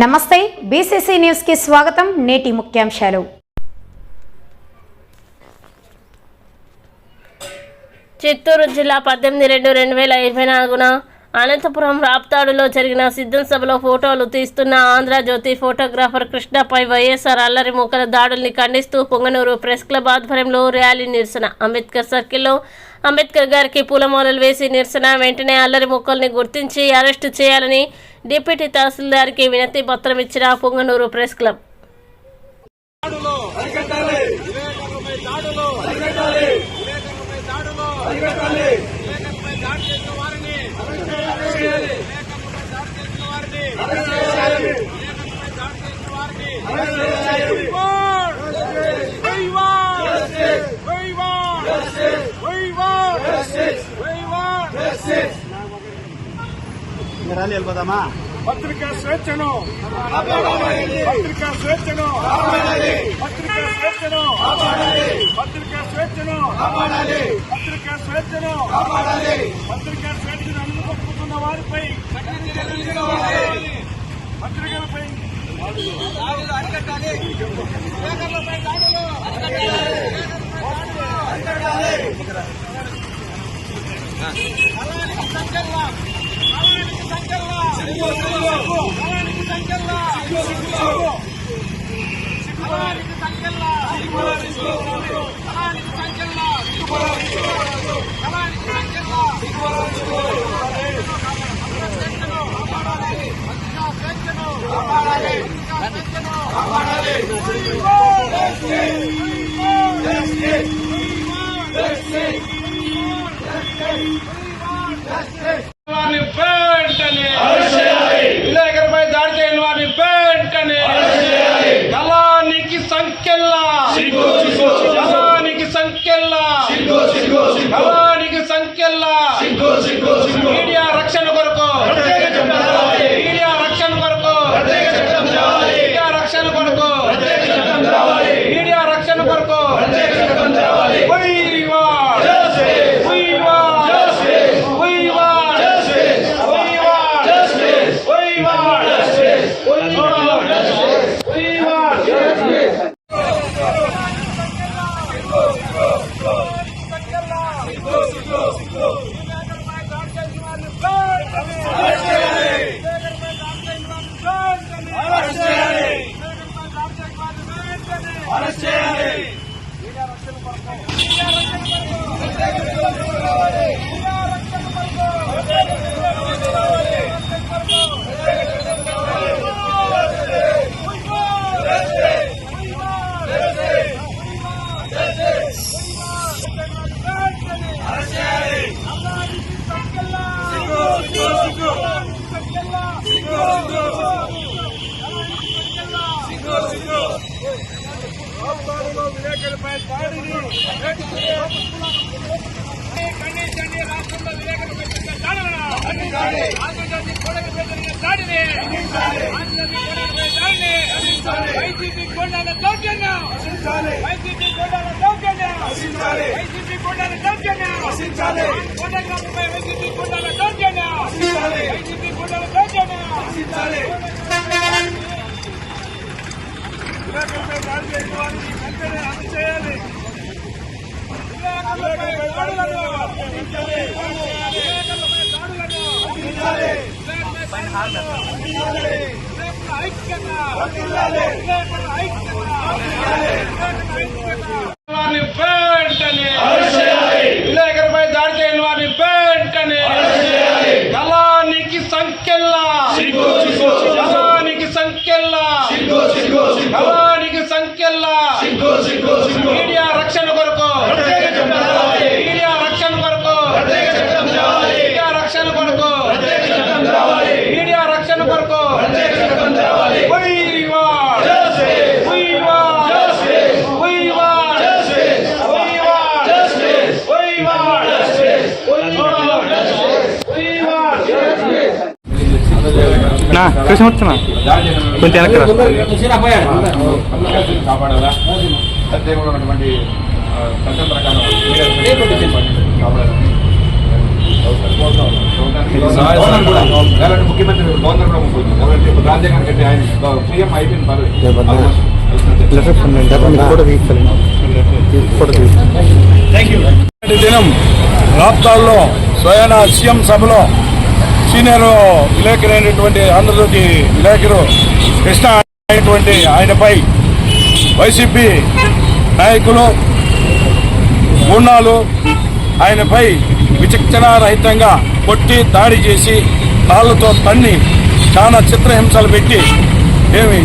నమస్తే బీసీసీ న్యూస్కి స్వాగతం నేటి ముఖ్యాంశాలు. చిత్తూరు జిల్లా పద్దెనిమిది రెండు రెండు వేల ఇరవై నాలుగున అనంతపురం రాప్తాడులో జరిగిన సిద్ధం సభలో ఫోటోలు తీస్తున్న ఆంధ్రజ్యోతి ఫోటోగ్రాఫర్ కృష్ణపై వైఎస్ఆర్ అల్లరి మూకల దాడుల్ని ఖండిస్తూ పొంగనూరు ప్రెస్ క్లబ్ ఆధ్వర్యంలో ర్యాలీ నిరసన. అంబేద్కర్ సర్కిల్లో అంబేద్కర్ గారికి పూలమాలలు వేసి నిరసన. వెంటనే అల్లరి ముక్కల్ని గుర్తించి అరెస్టు చేయాలని డిప్యూటీ తహసీల్దార్కి వినతి పత్రం ఇచ్చిన పొంగనూరు ప్రెస్ క్లబ్. ర్యాలీ వెళ్ళిపోదామా పత్రికా స్వేచ్ఛను. పత్రికా స్వేచ్ఛను. పత్రికా స్వేచ్ఛను. పత్రికా స్వేచ్ఛను. పత్రికా స్వేచ్ఛను. పత్రికా స్వేచ్ఛను అందుకుంటున్న వారిపై. పత్రికలపై విలేకరులపై దాడులు అలానికి సంఖ్యల్లా అలానికి సంఖ్యల్లా అలానికి సంఖ్యల్లా అలానికి సంఖ్యల్లా అలానికి సంఖ్యల్లా అలానికి సంఖ్యల్లా స్వేచ్ఛను కాపాడాలి పత్రికా స్వేచ్ఛను కాపాడాలి పత్రికా స్వేచ్ఛను వారిని వెంటనే విలేకరుపై దాడి చేయని వారిని వెంటనే. గలానికి సంఖ్యల్లా. గలానికి సంఖ్యల్లా. గలానికి సంఖ్యల్లా మీడియా రక్షణ కొరకు మీడియా రక్షణ కొరకు మీడియా రక్షణ కొరకు మీడియా రక్షణ కొరకు We want We want We want We want We want We want రాష్ట్రాలలో విలేకరులపై దాడిని ఖండించండి రాష్ట్రంలో విలేకరులపై జరిగిన దాడులను ఆంధ్రజ్యోతి కోడలపై జరిగిన దాడిని ఆంధ్రజ్యోతి కోడలపై దాడిని వైసీపీ కొండాల దౌర్జన్యం వైసీపీ కొండాల దౌర్జన్యం వైసీపీ కొండాల దౌర్జన్యం ఫోటోగ్రాఫర్పై వైసీపీ కొండాల దౌర్జన్యం వైసీపీ కొండాల దౌర్జన్యం విలేకరులపై దాడి చేసిన వెంటనే అరెస్ట్ చేయాలి. వెంటనే విలేకరుపై దాడి చేయని వారిని వెంటనే గలానికి సంఖ్యల్లా గలానికి సంఖ్యల్లా మీడియా రక్షణ కొరకు మీడియా రక్షణ కొరకు మీడియా రక్షణ కొరకు మీడియా రక్షణ కొరకు We want We want We want We want We want We want నా కృష్ణమూర్తినా కొంచెం వెనక్కి. కాపాడాలా చట్టం ప్రకారం గవర్నర్ కూడా ముఖ్యమంత్రి రాజ్యాంగం ఆయన సీఎం అయిపోయింది దినం రాప్తాల్లో స్వయాన సీఎం సభలో సీనియర్ విలేకరు అయినటువంటి ఆంధ్రజ్యోతి విలేకరు కృష్ణ అయినటువంటి ఆయనపై వైసీపీ నాయకులు గుండాలు ఆయనపై విచక్షణారహితంగా కొట్టి దాడి చేసి కాళ్ళతో తన్ని చాలా చిత్రహింసలు పెట్టి ఏమి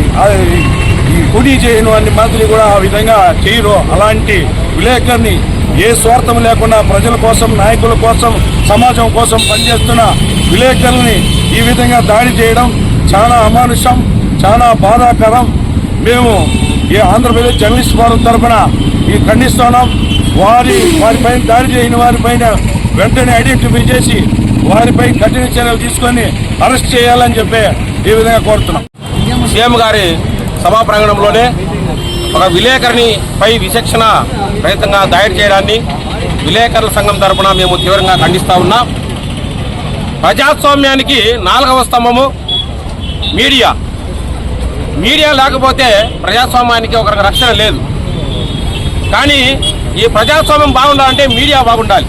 ఈ కుడి చేయను అన్ని మాదిరి కూడా ఆ విధంగా చేయరు. అలాంటి విలేకరుని ఏ స్వార్థం లేకుండా ప్రజల కోసం నాయకుల కోసం సమాజం కోసం పనిచేస్తున్న విలేకరుల్ని ఈ విధంగా దాడి చేయడం చాలా అమానుషం చాలా బాధాకరం. మేము ఈ ఆంధ్రప్రదేశ్ జర్నలిస్ట్ ఫోరం తరఫున ఈ ఖండిస్తున్నాం. వారి వారిపైన దాడి చేయని వారిపైన వెంటనే ఐడెంటిఫై చేసి వారిపై కఠిన చర్యలు తీసుకొని అరెస్ట్ చేయాలని చెప్పి ఈ విధంగా కోరుతున్నాం. సీఎం గారి సభా ప్రాంగణంలోనే ఒక విలేకరిని పై విచక్షణ రహితంగా దాడి చేయడాన్ని విలేకరుల సంఘం తరపున మేము తీవ్రంగా ఖండిస్తూ ఉన్నాం. ప్రజాస్వామ్యానికి నాలుగవ స్తంభము మీడియా. మీడియా లేకపోతే ప్రజాస్వామ్యానికి ఒక రక్షణ లేదు. కానీ ఈ ప్రజాస్వామ్యం బాగుండాలంటే మీడియా బాగుండాలి.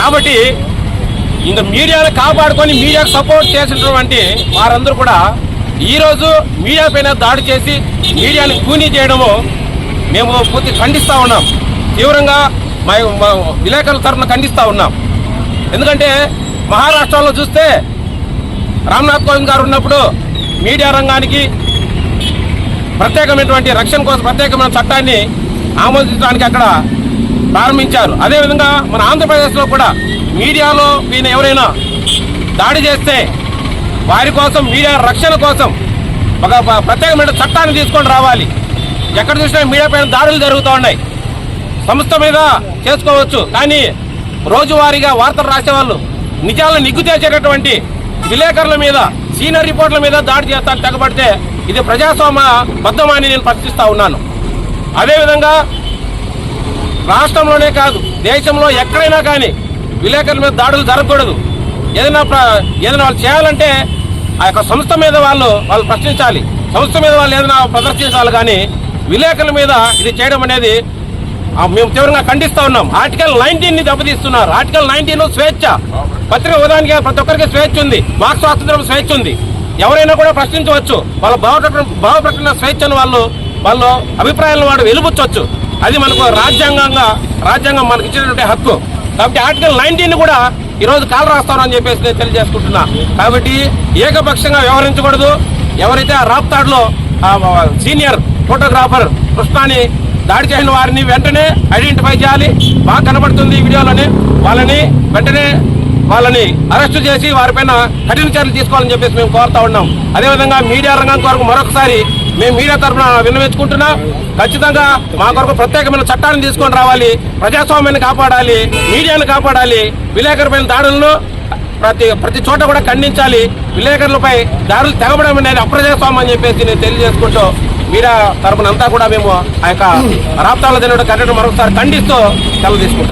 కాబట్టి ఇంకా మీడియాను కాపాడుకొని మీడియాకు సపోర్ట్ చేసినటువంటి వారందరూ కూడా ఈరోజు మీడియా పైన దాడి చేసి మీడియాని కూనీ చేయడము మేము పూర్తి ఖండిస్తూ ఉన్నాం. తీవ్రంగా మా విలేకరుల తరఫున ఖండిస్తూ ఉన్నాం. ఎందుకంటే మహారాష్ట్రలో చూస్తే రామ్నాథ్ కోవింద్ గారు ఉన్నప్పుడు మీడియా రంగానికి ప్రత్యేకమైనటువంటి రక్షణ కోసం ప్రత్యేకమైన చట్టాన్ని ఆమోదించడానికి అక్కడ ప్రారంభించారు. అదేవిధంగా మన ఆంధ్రప్రదేశ్లో కూడా మీడియాలో ఈయన ఎవరైనా దాడి చేస్తే వారి కోసం మీడియా రక్షణ కోసం ఒక ప్రత్యేకమైన చట్టాన్ని తీసుకొని రావాలి. ఎక్కడ చూసినా మీడియా పైన దాడులు జరుగుతూ ఉన్నాయి. సంస్థ మీద చేసుకోవచ్చు కానీ రోజువారీగా వార్తలు రాసేవాళ్ళు నిజాలను నిగ్గు చేసేటటువంటి విలేకరుల మీద సీనియర్ రిపోర్ట్ల మీద దాడి చేస్తాను తెగబడితే ఇది ప్రజాస్వామ్య బద్దమని నేను ప్రశ్నిస్తా ఉన్నాను. అదేవిధంగా రాష్ట్రంలోనే కాదు దేశంలో ఎక్కడైనా కానీ విలేకరుల మీద దాడులు జరగకూడదు. ఏదైనా ప్ర- ఏదైనా వాళ్ళు చేయాలంటే ఆ యొక్క సంస్థ మీద వాళ్ళు వాళ్ళు ప్రశ్నించాలి. సంస్థ మీద వాళ్ళు ఏదైనా ప్రదర్శించాలి కానీ విలేకరుల మీద ఇది చేయడం అనేది మేము తీవ్రంగా ఖండిస్తూ ఉన్నాం. ఆర్టికల్ నైన్టీన్ని దెబ్బతీస్తున్నారు. ఆర్టికల్ నైన్టీన్ స్వేచ్ఛ. పత్రిక ఉదాహరణకి ప్రతి ఒక్కరికి స్వేచ్ఛ ఉంది. మాకు స్వాతంత్రం స్వేచ్ఛ ఉంది. ఎవరైనా కూడా ప్రశ్నించవచ్చు. వాళ్ళ భావ భావ ప్రకటన స్వేచ్ఛను వాళ్ళు వాళ్ళు అభిప్రాయాలను వాడు వెలుబుచ్చవచ్చు అది మనకు రాజ్యాంగంగా రాజ్యాంగం మనకి ఇచ్చినటువంటి హక్కు. కాబట్టి ఆర్టికల్ నైన్టీన్ కూడా ఈరోజు రోజు కాలు రాస్తారని చెప్పేసి నేను తెలియజేసుకుంటున్నా. కాబట్టి ఏకపక్షంగా వ్యవహరించకూడదు. ఎవరైతే ఆ రాప్తాడ్లో సీనియర్ ఫోటోగ్రాఫర్ కృష్ణాని దాడి చేసిన వారిని వెంటనే ఐడెంటిఫై చేయాలి. బాగా కనబడుతుంది ఈ వీడియోలోని. వాళ్ళని వెంటనే వాళ్ళని అరెస్ట్ చేసి వారిపైన కఠిన చర్యలు తీసుకోవాలని చెప్పేసి మేము కోరుతా ఉన్నాం. అదేవిధంగా మీడియా రంగం కొరకు మరొకసారి మేము మీడియా తరఫున విన్నవించుకుంటున్నాం ఖచ్చితంగా మా కొరకు ప్రత్యేకమైన చట్టాన్ని తీసుకొని రావాలి. ప్రజాస్వామ్యాన్ని కాపాడాలి మీడియాను కాపాడాలి. విలేకరులపైన దాడులను ప్రతి ప్రతి చోట కూడా ఖండించాలి. విలేకరులపై దాడులు తెగబడం అనేది అప్రజాస్వామ్యం అని చెప్పేసి నేను తెలియజేసుకుంటూ మీడియా తరపునంతా కూడా మేము ఆ యొక్క రాప్తాల దినోడు కట్టడం మరొకసారి ఖండిస్తూ సెలవు తీసుకుంటాం.